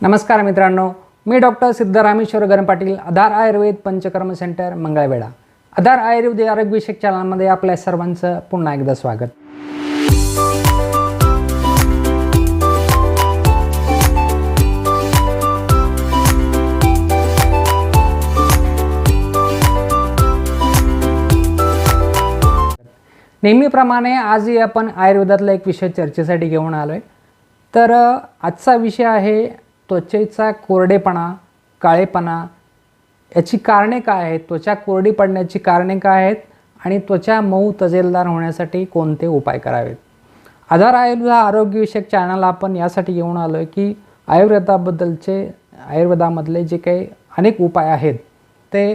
नमस्कार मित्रांनो मी डॉक्टर सिद्धरामेश्वर गरम पाटील आधार आयुर्वेद पंचकर्म सेंटर मंगळवेढा. आधार आयुर्वेद आरोग्यविषयक चॅनलमध्ये आपल्या सर्वांचं पुन्हा एकदा स्वागत. नेहमीप्रमाणे आजही आपण आयुर्वेदातला एक विषय चर्चेसाठी घेऊन आलो आहे तर आजचा विषय आहे त्वचेचा कोरडेपणा काळेपणा याची कारणे काय आहेत? त्वचा कोरडी पडण्याची कारणे काय आहेत? आणि त्वचा मऊ तजेलदार होण्यासाठी कोणते उपाय करावेत? आधार आयुर्वेद हा आरोग्यविषयक चॅनल आपण यासाठी घेऊन आलो आहे की आयुर्वेदाबद्दलचे आयुर्वेदामधले जे काही अनेक उपाय आहेत ते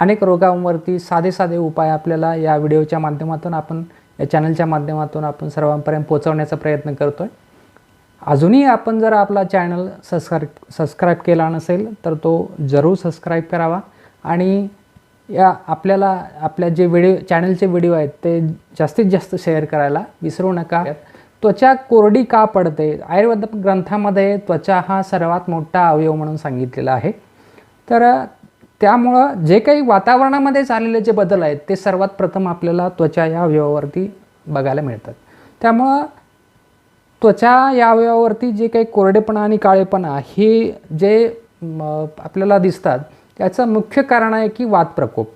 अनेक रोगांवरती साधे साधे उपाय आपल्याला या व्हिडिओच्या माध्यमातून आपण या चॅनलच्या माध्यमातून आपण सर्वांपर्यंत पोहोचवण्याचा प्रयत्न करतो आहे अजूनही आपण जर आपला चॅनल सबस्क्राईब सबस्क्राईब केला नसेल तर तो जरूर सबस्क्राईब करावा. आणि या आपल्याला आपल्या जे व्हिडिओ चॅनलचे व्हिडिओ आहेत ते जास्तीत जास्त शेअर करायला विसरू नका. त्वचा कोरडी का पडते? आयुर्वेद ग्रंथामध्ये त्वचा हा सर्वात मोठा अवयव म्हणून सांगितलेला आहे. तर त्यामुळं जे काही वातावरणामध्ये झालेले जे बदल आहेत ते सर्वात प्रथम आपल्याला त्वचा या अवयवावरती बघायला मिळतात. त्यामुळं त्वचा या अवयवावरती जे काही कोरडेपणा आणि काळेपणा हे जे आपल्याला दिसतात त्याचं मुख्य कारण आहे की वात प्रकोप.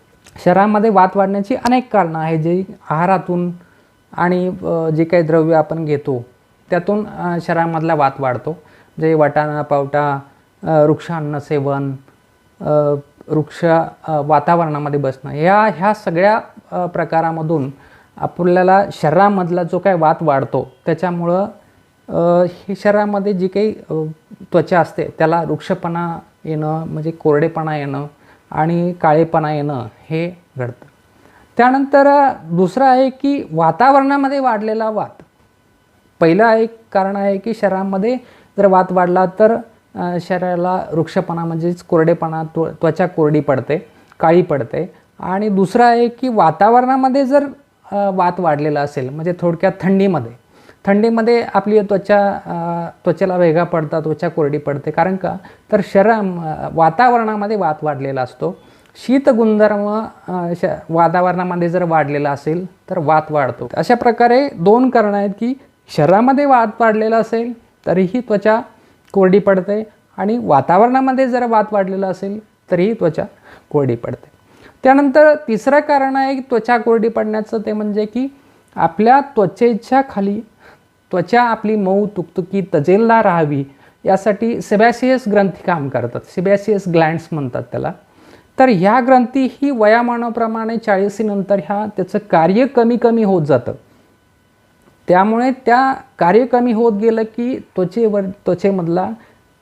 शरीरामध्ये वात वाढण्याची अनेक कारणं आहेत जे आहारातून आणि जे काही द्रव्य आपण घेतो त्यातून शरीरामधला वात वाढतो. जे वाटाणा पावटा अ, वृक्षान्न सेवन वृक्ष वातावरणामध्ये बसणं ह्या ह्या सगळ्या प्रकारामधून आपल्याला शरीरामधला जो काही वात वाढतो त्याच्यामुळं हे शरीरामध्ये जी काही त्वचा असते त्याला वृक्षपणा येणं म्हणजे कोरडेपणा येणं आणि काळेपणा येणं हे घडतं. त्यानंतर दुसरं आहे की वातावरणामध्ये वाढलेला वात. पहिलं एक कारण आहे की शरीरामध्ये जर वात वाढला तर शरीराला वृक्षपणा म्हणजेच कोरडेपणा त्व त्वचा कोरडी पडते काळी पडते. आणि दुसरं आहे की वातावरणामध्ये जर वात वाढलेला असेल म्हणजे थोडक्यात थंडीमध्ये थंडीमध्ये आपली त्वचा त्वचेला वेगळा पडतात त्वचा कोरडी पडते. कारण का? तर शरीरा वातावरणामध्ये वात वाढलेला असतो. शीत गुणधर्म श वातावरणामध्ये जर वाढलेला असेल तर वात वाढतो. अशा प्रकारे दोन कारण आहेत की शरीरामध्ये वात वाढलेला असेल तरीही त्वचा कोरडी पडते आणि वातावरणामध्ये जर वात वाढलेला असेल तरीही त्वचा कोरडी पडते. त्यानंतर तिसरं कारण आहे की त्वचा कोरडी पडण्याचं ते म्हणजे की आपल्या त्वचेच्या खाली त्वचा आपली मऊ तुकतुकी तजेलदार राहावी यासाठी सेबॅसियस ग्रंथी काम करतात. सेबॅसियस ग्लँड्स म्हणतात त्याला. तर ह्या ग्रंथी ही वयामानाप्रमाणे चाळीसीनंतर ह्या त्याचं कार्य कमी कमी होत जातं. त्यामुळे त्या कार्य कमी होत गेलं की त्वचेवर त्वचेमधला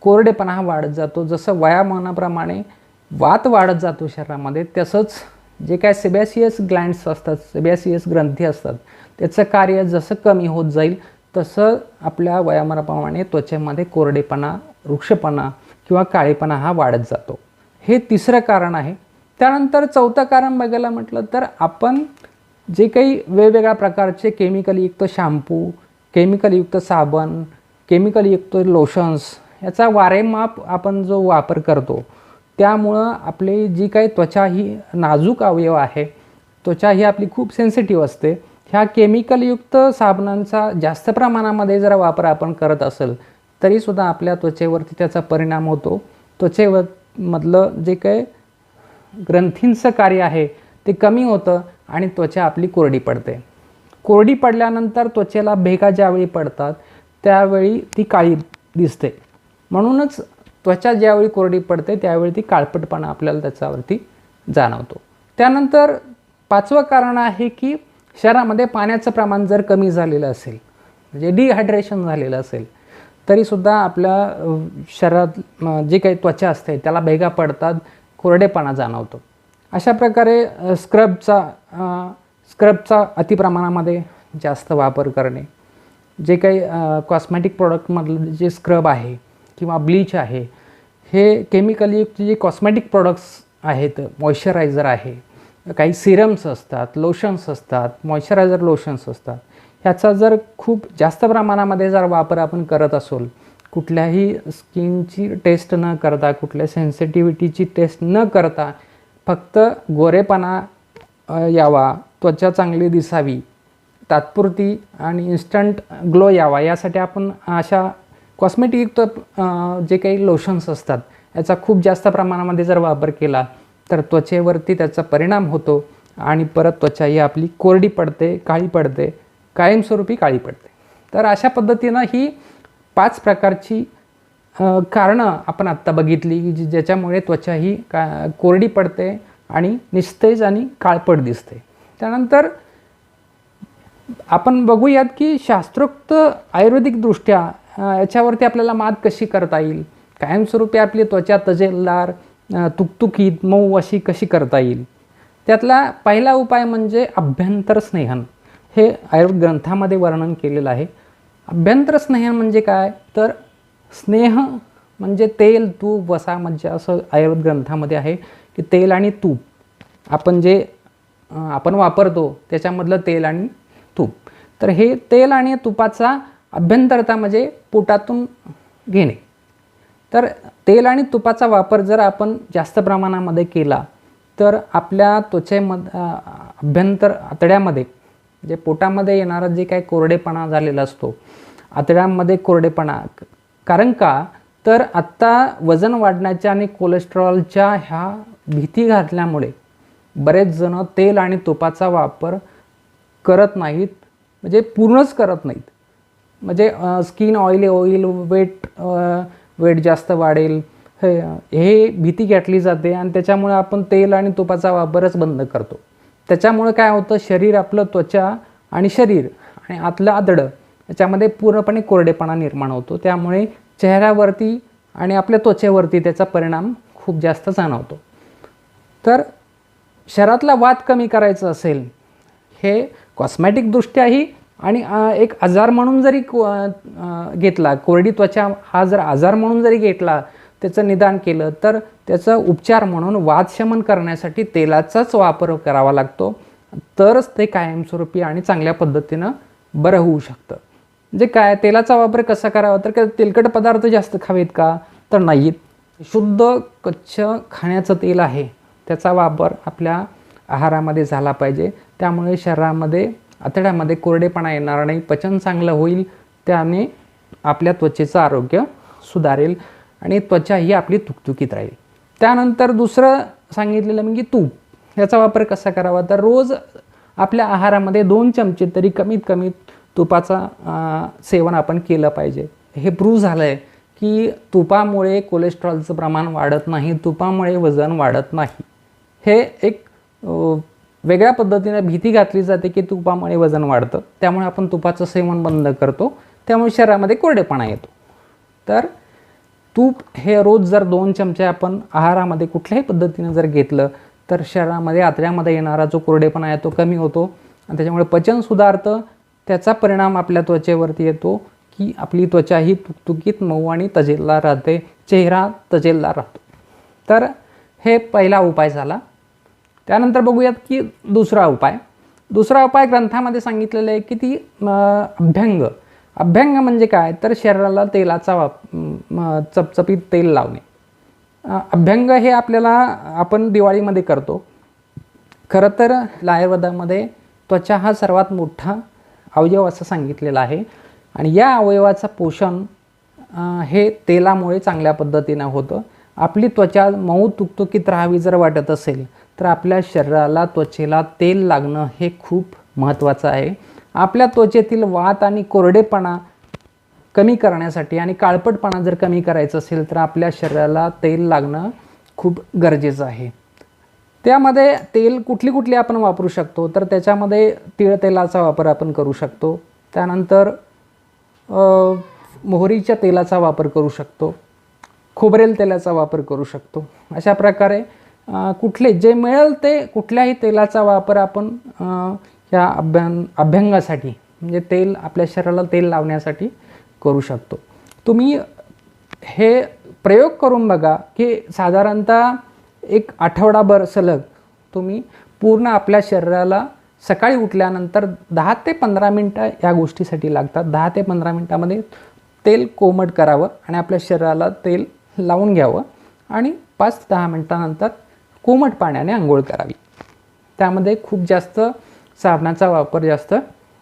कोरडेपणा हा वाढत जातो. जसं वयामानाप्रमाणे वात वाढत जातो शरीरामध्ये तसंच जे काय सेबॅसियस ग्लँड्स असतात सेबॅसियस ग्रंथी असतात त्याचं कार्य जसं कमी होत जाईल तसं आपल्या वयामानाप्रमाणे त्वचेमध्ये कोरडेपणा वृक्षपणा किंवा काळेपणा हा वाढत जातो. हे तिसरं कारण आहे. त्यानंतर चौथं कारण बघायला म्हटलं तर आपण जे काही वेगवेगळ्या प्रकारचे केमिकलयुक्त शॅम्पू केमिकलयुक्त साबण केमिकलयुक्त लोशन्स याचा वारेमाप आपण जो वापर करतो त्यामुळं आपली जी काही त्वचा ही नाजूक अवयव आहे त्वचा ही आपली खूप सेन्सिटिव्ह असते. ह्या केमिकलयुक्त साबणांचा जास्त प्रमाणामध्ये जर वापर आपण करत असेल तरीसुद्धा आपल्या त्वचेवरती त्याचा परिणाम होतो. त्वचेवर मधलं जे काही ग्रंथींचं कार्य आहे ते कमी होतं आणि त्वचा आपली कोरडी पडते. कोरडी पडल्यानंतर त्वचेला भेगा ज्यावेळी पडतात त्यावेळी ती काळी दिसते. म्हणूनच त्वचा ज्यावेळी कोरडी पडते त्यावेळी ती काळपटपणा आपल्याला त्याच्यावरती जाणवतो. त्यानंतर पाचवं कारण आहे की शहरामध्ये पाण्याचं प्रमाण जर कमी झालेलं असेल म्हणजे डिहायड्रेशन झालेलं असेल तरीसुद्धा आपल्या शरीरात जे काही त्वचा असते त्याला भेगा पडतात कोरडेपणा जाणवतो. अशा प्रकारे स्क्रबचा स्क्रबचा अतिप्रमाणामध्ये जास्त वापर करणे. जे काही कॉस्मॅटिक प्रॉडक्टमधलं जे स्क्रब आहे किंवा ब्लीच आहे हे केमिकलयुक्त जे कॉस्मॅटिक प्रोडक्ट्स आहेत मॉइश्चरायझर आहे काही सिरम्स असतात लोशन्स असतात मॉइश्चरायझर लोशन्स असतात. ह्याचा जर खूप जास्त प्रमाणामध्ये जर वापर आपण करत असोल कुठल्याही स्किनची टेस्ट न करता कुठल्या सेन्सिटिव्हिटीची टेस्ट न करता फक्त गोरेपणा यावा त्वचा चांगली दिसावी तात्पुरती आणि इन्स्टंट ग्लो यावा यासाठी आपण अशा कॉस्मेटिक जे काही लोशन्स असतात याचा खूप जास्त प्रमाणामध्ये जर वापर केला तर त्वचेवरती त्याचा परिणाम होतो आणि परत त्वचा ही आपली कोरडी पडते काळी पडते कायमस्वरूपी काळी पडते. तर अशा पद्धतीनं ही पाच प्रकारची कारणं आपण आत्ता बघितली की ज्याच्यामुळे त्वचा ही का कोरडी पडते आणि निस्तेज आणि काळपट दिसते. त्यानंतर आपण बघूयात की शास्त्रोक्त आयुर्वेदिकदृष्ट्या याच्यावरती आपल्याला मात कशी करता येईल? कायमस्वरूपी आपली त्वचा तजेलदार तुकतुकीत मऊ अशी कशी करता येईल? त्यातला पहिला उपाय म्हणजे अभ्यंतर स्नेहन. हे आयुर्वेद ग्रंथामध्ये वर्णन केलेलं आहे. अभ्यंतर स्नेहन म्हणजे काय? तर स्नेह म्हणजे तेल तूप वसा म्हणजे असं आयुर्वेद ग्रंथामध्ये आहे की तेल आणि तूप. आपण जे आपण वापरतो त्याच्यामधलं तेल आणि तूप. तर हे तेल आणि तुपाचा अभ्यंतरता म्हणजे पोटातून घेणे. तर तेल आणि तुपाचा वापर जर आपण जास्त प्रमाणामध्ये केला तर आपल्या त्वचेमध अभ्यंतर आतड्यामध्ये जे पोटामध्ये येणारा जे काही कोरडेपणा झालेला असतो आतड्यांमध्ये कोरडेपणा कारण का? तर आत्ता वजन वाढण्याच्या आणि कोलेस्ट्रॉलच्या ह्या भीती घातल्यामुळे बरेच जण तेल आणि तुपाचा वापर करत नाहीत म्हणजे पूर्णच करत नाहीत. म्हणजे skin oily oil weight weight जास्त वाढेल. हे हे भीती घातली जाते आणि त्याच्यामुळे आपण तेल आणि तुपाचा वापरच बंद करतो. त्याच्यामुळे काय होतं शरीर आपलं त्वचा आणि शरीर आणि आतलं आतडं याच्यामध्ये पूर्णपणे कोरडेपणा निर्माण होतो. त्यामुळे चेहऱ्यावरती आणि आपल्या त्वचेवरती त्याचा परिणाम खूप जास्त जाणवतो. तर शरीरातला वाद कमी करायचं असेल हे कॉस्मॅटिकदृष्ट्याही आणि एक आजार म्हणून जरी को- घेतला कोरडी त्वचा हा जर आजार म्हणून जरी घेतला त्याचं निदान केलं तर त्याचा उपचार म्हणून वादशमन करण्यासाठी तेलाचाच वापर करावा लागतो. तरच ते कायमस्वरूपी आणि चांगल्या पद्धतीनं बरं होऊ शकतं. म्हणजे काय तेलाचा वापर कसा करावा? तर काय तेलकट पदार्थ जास्त खावेत का? तर नाहीत. शुद्ध कच्छ खाण्याचं तेल आहे. त्याचा वापर आपल्या आहारामध्ये झाला पाहिजे. त्यामुळे शरीरामध्ये आतड्यामध्ये कोरडेपणा येणार नाही पचन चांगलं होईल त्याने आपल्या त्वचेचं आरोग्य सुधारेल आणि त्वचा ही आपली तुकतुकीत राहील. त्यानंतर दुसरं सांगितलेलं म्हणजे तूप. याचा वापर कसा करावा? तर रोज आपल्या आहारामध्ये दोन चमचे तरी कमीत कमी तुपाचा सेवन आपण केलं पाहिजे. हे प्रूव्ह झालं आहे की तुपामुळे कोलेस्ट्रॉलचं प्रमाण वाढत नाही तुपामुळे वजन वाढत नाही. हे एक वेगळ्या पद्धतीने भीती घातली जाते की तुपामुळे वजन वाढतं. त्यामुळे आपण तुपाचं सेवन बंद करतो. त्यामुळे शरीरामध्ये कोरडेपणा येतो. तर तूप हे रोज जर दोन चमचे आपण आहारामध्ये कुठल्याही पद्धतीने जर घेतलं तर शरीरामध्ये आतड्यामध्ये येणारा जो कोरडेपणा आहे तो कमी होतो. आणि त्याच्यामुळे पचन सुधारतं. त्याचा परिणाम आपल्या त्वचेवरती येतो की आपली त्वचा ही तुकतुकीत मऊ आणि तजेलदार राहते. चेहरा तजेलदार राहतो. तर हे पहिला उपाय झाला. त्यानंतर बघूयात की दुसरा उपाय. दुसरा उपाय ग्रंथामध्ये सांगितलेलं आहे की ती अभ्यंग. अभ्यंग म्हणजे काय? तर शरीराला तेलाचा वाप चपचपीत तेल लावणे. अभ्यंग हे आपल्याला आपण दिवाळीमध्ये करतो. खरं तर आयुर्वेदामध्ये त्वचा हा सर्वात मोठा अवयव असं सांगितलेलं आहे. आणि या अवयवाचं पोषण हे तेलामुळे चांगल्या पद्धतीनं होतं. आपली त्वचा मऊ तुकतुकीत राहावी जर वाटत असेल तर आपल्या शरीराला त्वचेला तेल लागणं हे खूप महत्त्वाचं आहे. आपल्या त्वचेतील वात आणि कोरडेपणा कमी करण्यासाठी आणि काळपटपणा जर कमी करायचं असेल तर आपल्या शरीराला तेल लागणं खूप गरजेचं आहे. त्यामध्ये तेल कुठली कुठली आपण वापरू शकतो तर त्याच्यामध्ये तिळ तेलाचा वापर आपण करू शकतो. त्यानंतर मोहरीच्या तेलाचा वापर करू शकतो. खोबरेल तेलाचा वापर करू शकतो. अशा प्रकारे कुठले जे मिळेल ते कुठल्याही तेलाचा वापर आपण ह्या अभ्यां अभ्यंगासाठी म्हणजे तेल आपल्या शरीराला तेल लावण्यासाठी करू शकतो. तुम्ही हे प्रयोग करून बघा की साधारणतः एक आठवडाभर सलग तुम्ही पूर्ण आपल्या शरीराला सकाळी उठल्यानंतर दहा ते पंधरा मिनटं या गोष्टीसाठी लागतात. दहा ते पंधरा मिनटामध्ये तेल कोमट करावं आणि आपल्या शरीराला तेल लावून घ्यावं आणि पाच ते दहा मिनटानंतर कोमट पाण्याने आंघोळ करावी. त्यामध्ये खूप जास्त साबणाचा वापर जास्त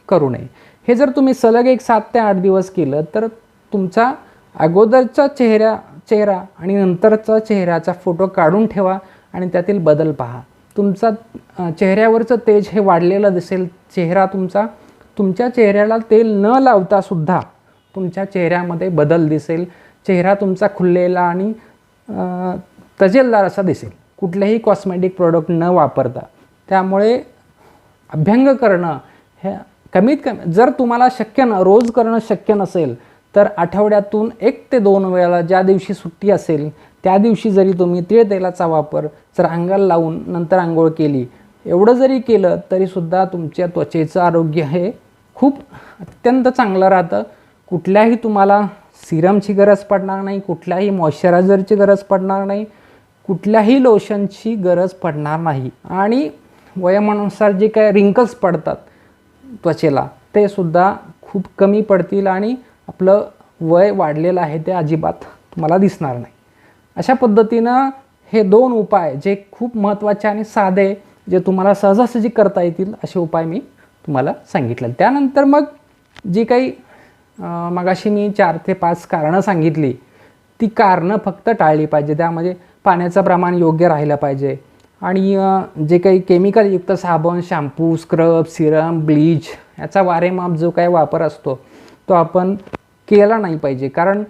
करू नये. हे जर तुम्ही सलग एक सात ते आठ दिवस केलं तर तुमचा अगोदरचा चेहरा चेहरा आणि नंतरचा चेहऱ्याचा फोटो काढून ठेवा आणि त्यातील बदल पहा. तुमचा चेहऱ्यावरचं तेज हे वाढलेलं दिसेल. चेहरा तुमचा तुमच्या चेहऱ्याला तेल न लावता सुद्धा तुमच्या चेहऱ्यामध्ये बदल दिसेल. चेहरा तुमचा खुललेला आणि तजेलदार असा दिसेल. कुठलेही कॉस्मेटिक प्रोडक्ट न वापरता. त्यामुळे अभ्यंग करणं हे कमीत कमी जर तुम्हाला शक्य न रोज करणं शक्य नसेल तर आठवड्यातून एक ते दोन वेळा ज्या दिवशी सुट्टी असेल त्या दिवशी जरी तुम्ही तिळतेलाचा वापर जर अंगाला लावून नंतर आंघोळ केली एवढं जरी केलं तरीसुद्धा तुमच्या त्वचेचं आरोग्य हे खूप अत्यंत चांगलं राहतं. कुठल्याही तुम्हाला सिरमची गरज पडणार नाही कुठल्याही मॉइश्चरायझरची गरज पडणार नाही. कुठल्याही लोशनची गरज पडणार नाही. आणि वयामानुसार जे काय रिंकल्स पडतात त्वचेला ते सुद्धा खूप कमी पडतील आणि आपलं वय वाढलेलं आहे ते अजिबात तुम्हाला दिसणार नाही. अशा पद्धतीनं हे दोन उपाय जे खूप महत्त्वाचे आणि साधे जे तुम्हाला सहजासहजी करता येतील असे उपाय मी तुम्हाला सांगितले त्यानंतर मग जी काही मगाशी मी चार ते पाच कारणं सांगितली ती कारणं फक्त टाळली पाहिजे. त्यामध्ये पाण्याचं प्रमाण योग्य राहिलं पाहिजे. आणि जे काही केमिकलयुक्त साबण शॅम्पू स्क्रब सिरम ब्लीच याचा वारेमाप जो काही वापर असतो तो आपण केला नाही पाहिजे. कारण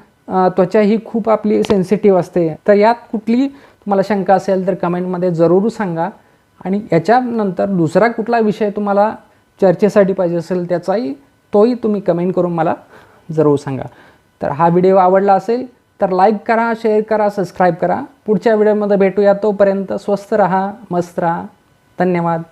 त्वचा ही खूप आपली सेन्सिटिव्ह असते. तर यात कुठली तुम्हाला शंका असेल तर कमेंटमध्ये जरूर सांगा. आणि याच्यानंतर दुसरा कुठला विषय तुम्हाला चर्चेसाठी पाहिजे असेल त्याचाही तोही तुम्ही कमेंट करून मला जरूर सांगा. तर हा व्हिडिओ आवडला असेल तर लाईक करा शेअर करा सबस्क्राईब करा. पुढच्या व्हिडिओमध्ये भेटूया तोपर्यंत स्वस्त रहा मस्त रहा. धन्यवाद.